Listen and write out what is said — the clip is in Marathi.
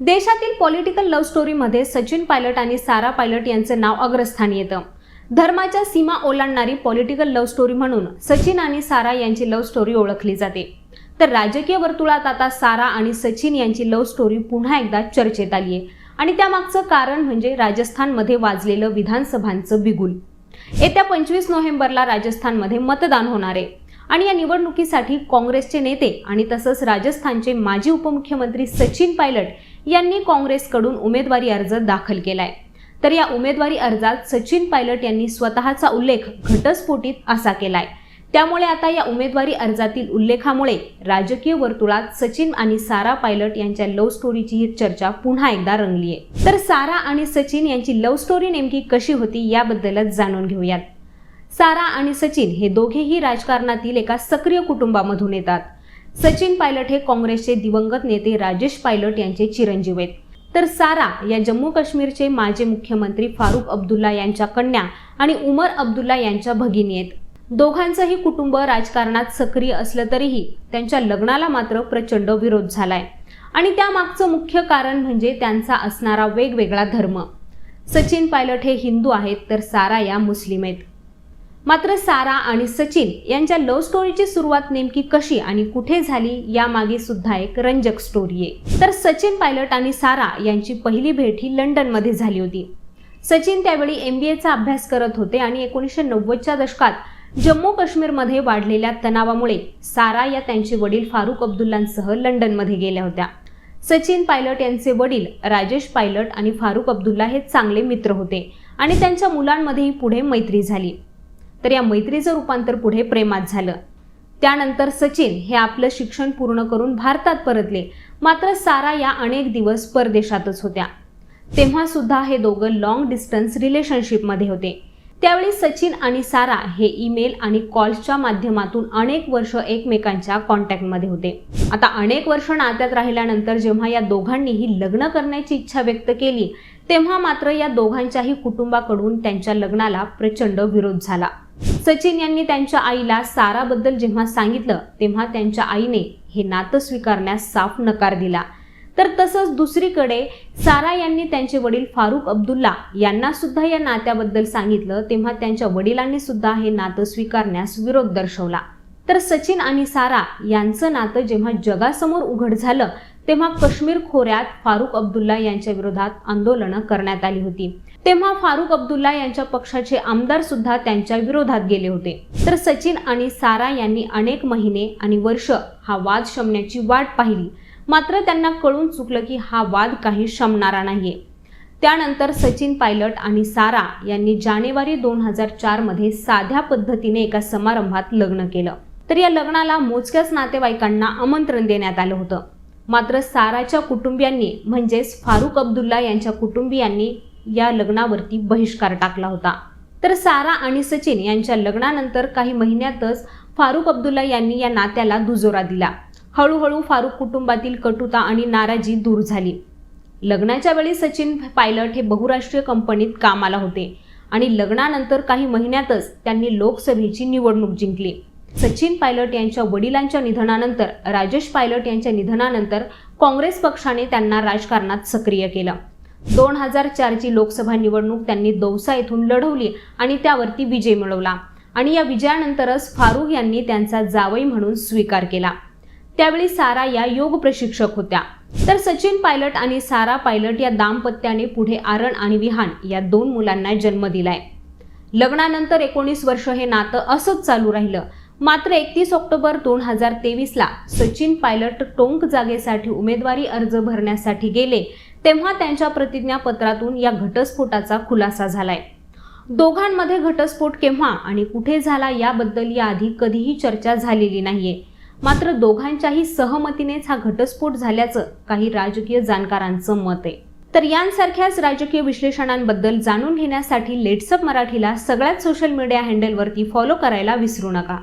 देशातील पॉलिटिकल लव्ह स्टोरीमध्ये सचिन पायलट आणि सारा पायलट यांचं नाव अग्रस्थानी येतं. धर्माच्या सीमा ओलांडणारी पॉलिटिकल लव्ह स्टोरी म्हणून सचिन आणि सारा यांची लव्ह स्टोरी ओळखली जाते. तर राजकीय वर्तुळात आता सारा आणि सचिन यांची लव्ह स्टोरी पुन्हा एकदा चर्चेत आली आहे आणि त्यामागचं कारण म्हणजे राजस्थानमध्ये वाजलेलं विधानसभांचं बिगुल. येत्या पंचवीस नोव्हेंबरला राजस्थानमध्ये मतदान होणार आहे. आणि या निवडणुकीसाठी काँग्रेसचे नेते आणि तसंच राजस्थानचे माजी उपमुख्यमंत्री सचिन पायलट यांनी काँग्रेसकडून उमेदवारी अर्ज दाखल केलाय. तर या उमेदवारी अर्जात सचिन पायलट यांनी स्वतःचा उल्लेख घटस्फोटीत असा केलाय. त्यामुळे आता या उमेदवारी अर्जातील उल्लेखामुळे राजकीय वर्तुळात सचिन आणि सारा पायलट यांच्या लव्ह स्टोरीची ही चर्चा पुन्हा एकदा रंगली आहे तर सारा आणि सचिन यांची लव्ह स्टोरी नेमकी कशी होती याबद्दलच जाणून घेऊयात. सारा आणि सचिन हे दोघेही राजकारणातील एका सक्रिय कुटुंबामधून येतात. सचिन पायलट हे काँग्रेसचे दिवंगत नेते राजेश पायलट यांचे चिरंजीव आहेत. तर सारा या जम्मू काश्मीरचे माजी मुख्यमंत्री फारुख अब्दुल्ला यांच्या कन्या आणि उमर अब्दुल्ला यांच्या भगिनी आहेत. दोघांचंही कुटुंब राजकारणात सक्रिय असलं तरीही त्यांच्या लग्नाला मात्र प्रचंड विरोध झालाय. आणि त्यामागचं मुख्य कारण म्हणजे त्यांचा असणारा वेगवेगळा धर्म. सचिन पायलट हे हिंदू आहेत तर सारा या मुस्लिम आहेत. मात्र सारा आणि सचिन यांच्या लव्ह स्टोरीची सुरुवात नेमकी कशी आणि कुठे झाली यामागे सुद्धा एक रंजक स्टोरी आहे. तर सचिन पायलट आणि सारा यांची पहिली भेट ही लंडनमध्ये झाली होती. सचिन त्यावेळी एम बी एचा अभ्यास करत होते आणि एकोणीसशे नव्वदच्या दशकात जम्मू काश्मीरमध्ये वाढलेल्या तणावामुळे सारा या त्यांचे वडील फारुख अब्दुल्लांसह लंडनमध्ये गेल्या होत्या. सचिन पायलट यांचे वडील राजेश पायलट आणि फारुख अब्दुल्ला हे चांगले मित्र होते आणि त्यांच्या मुलांमध्येही पुढे मैत्री झाली. तर या मैत्रीचं रूपांतर पुढे प्रेमात झालं. त्यानंतर सचिन हे आपलं शिक्षण पूर्ण करून भारतात परतले. मात्र सारा या अनेक दिवस परदेशातच होत्या. तेव्हा सुद्धा हे दोघं लॉंग डिस्टन्स रिलेशनशिपमध्ये होते. त्यावेळी सचिन आणि सारा हे ईमेल आणि कॉल्सच्या माध्यमातून अनेक वर्ष एकमेकांच्या कॉन्टॅक्टमध्ये होते. आता अनेक वर्ष नात्यात राहिल्यानंतर जेव्हा या दोघांनीही लग्न करण्याची इच्छा व्यक्त केली तेव्हा मात्र या दोघांच्याही कुटुंबाकडून त्यांच्या लग्नाला प्रचंड विरोध झाला. सचिन यांनी त्यांच्या आईला साराबद्दल जेव्हा सांगितलं तेव्हा त्यांच्या आईने हे नातं स्वीकारण्यास साफ नकार दिला. तर तसंच दुसरीकडे सारा यांनी त्यांचे वडील फारुख अब्दुल्ला यांना सुद्धा या नात्याबद्दल सांगितलं तेव्हा त्यांच्या वडिलांनी सुद्धा हे नातं स्वीकारण्यास विरोध दर्शवला. तर सचिन आणि सारा यांचं नातं जेव्हा जगासमोर उघड झालं तेव्हा काश्मीर खोऱ्यात फारुख अब्दुल्ला यांच्या विरोधात आंदोलनं करण्यात आली होती. तेव्हा फारुख अब्दुल्ला यांच्या पक्षाचे आमदार सुद्धा त्यांच्या विरोधात गेले होते. तर सचिन आणि सारा यांनी अनेक महिने आणि वर्ष हा वाद शमण्याची वाट पाहिली. मात्र त्यांना कळून चुकलं की हा वाद काही शमणारा नाहीये. त्यानंतर सचिन पायलट आणि सारा यांनी जानेवारी दोन हजार चारमध्ये साध्या पद्धतीने एका समारंभात लग्न केलं. तर या लग्नाला मोजक्याच नातेवाईकांना आमंत्रण देण्यात आलं होतं. मात्र साराच्या कुटुंबियांनी म्हणजेच फारुख अब्दुल्ला यांच्या कुटुंबियांनी या लग्नावरती बहिष्कार टाकला होता. तर सारा आणि सचिन यांच्या लग्नानंतर काही महिन्यातच फारुख अब्दुल्ला यांनी या नात्याला दुजोरा दिला. हळूहळू फारुख कुटुंबातील कटुता आणि नाराजी दूर झाली. लग्नाच्या वेळी सचिन पायलट हे बहुराष्ट्रीय कंपनीत कामाला होते आणि लग्नानंतर काही महिन्यातच त्यांनी लोकसभेची निवडणूक जिंकली. सचिन पायलट यांच्या वडिलांच्या निधनानंतर राजेश पायलट यांच्या निधनानंतर काँग्रेस पक्षाने त्यांना राजकारणात सक्रिय केलं. दोन हजार चारची लोकसभा निवडणूक त्यांनी दौसा येथून लढवली आणि त्यावरती विजय मिळवला. आणि या विजयानंतरच फारुख यांनी त्यांचा जावई म्हणून स्वीकार केला. त्यावेळी सारा या योग प्रशिक्षक होत्या. तर सचिन पायलट आणि सारा पायलट या दाम्पत्याने पुढे आरण आणि विहान या दोन मुलांना जन्म दिलाय. लग्नानंतर एकोणीस वर्ष हे नातं असंच चालू राहिलं. मात्र एकतीस ऑक्टोबर दोन हजार तेवीसला सचिन पायलट टोंक जागेसाठी उमेदवारी अर्ज भरण्यासाठी गेले तेव्हा त्यांच्या प्रतिज्ञापत्रातून या घटस्फोटाचा खुलासा झालाय. दोघांमध्ये घटस्फोट केव्हा आणि कुठे झाला याबद्दल याआधी कधीही चर्चा झालेली नाहीये. मात्र दोघांच्याही सहमतीनेच हा घटस्फोट झाल्याचं काही राजकीय जाणकारांचं मत आहे. तर यांसारख्याच राजकीय विश्लेषणांबद्दल जाणून घेण्यासाठी लेट्सअप मराठीला सगळ्याच सोशल मीडिया हँडलवरती फॉलो करायला विसरू नका.